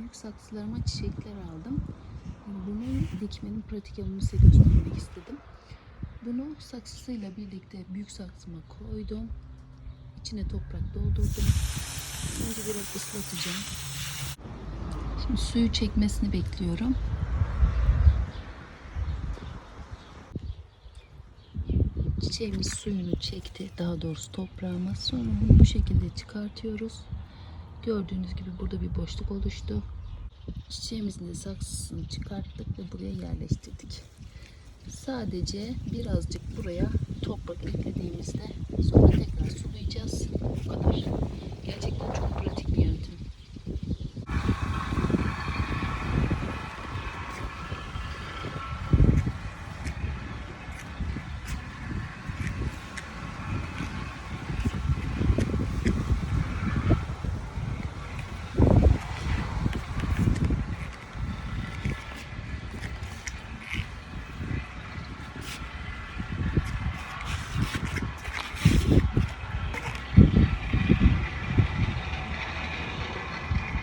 büyük saksılarıma çiçekler aldım. Bunu dikmenin pratik yolunu size göstermek istedim. Bunu saksısıyla birlikte büyük saksıma koydum. İçine toprak doldurdum. Önce biraz ıslatacağım. Şimdi suyu çekmesini bekliyorum. Çiçeğimiz suyunu çekti. Daha doğrusu toprağımız. Sonra bunu bu şekilde çıkartıyoruz. Gördüğünüz gibi burada bir boşluk oluştu. Çiçeğimizin de saksısını çıkarttık ve buraya yerleştirdik. Sadece birazcık buraya toprak eklediğimizde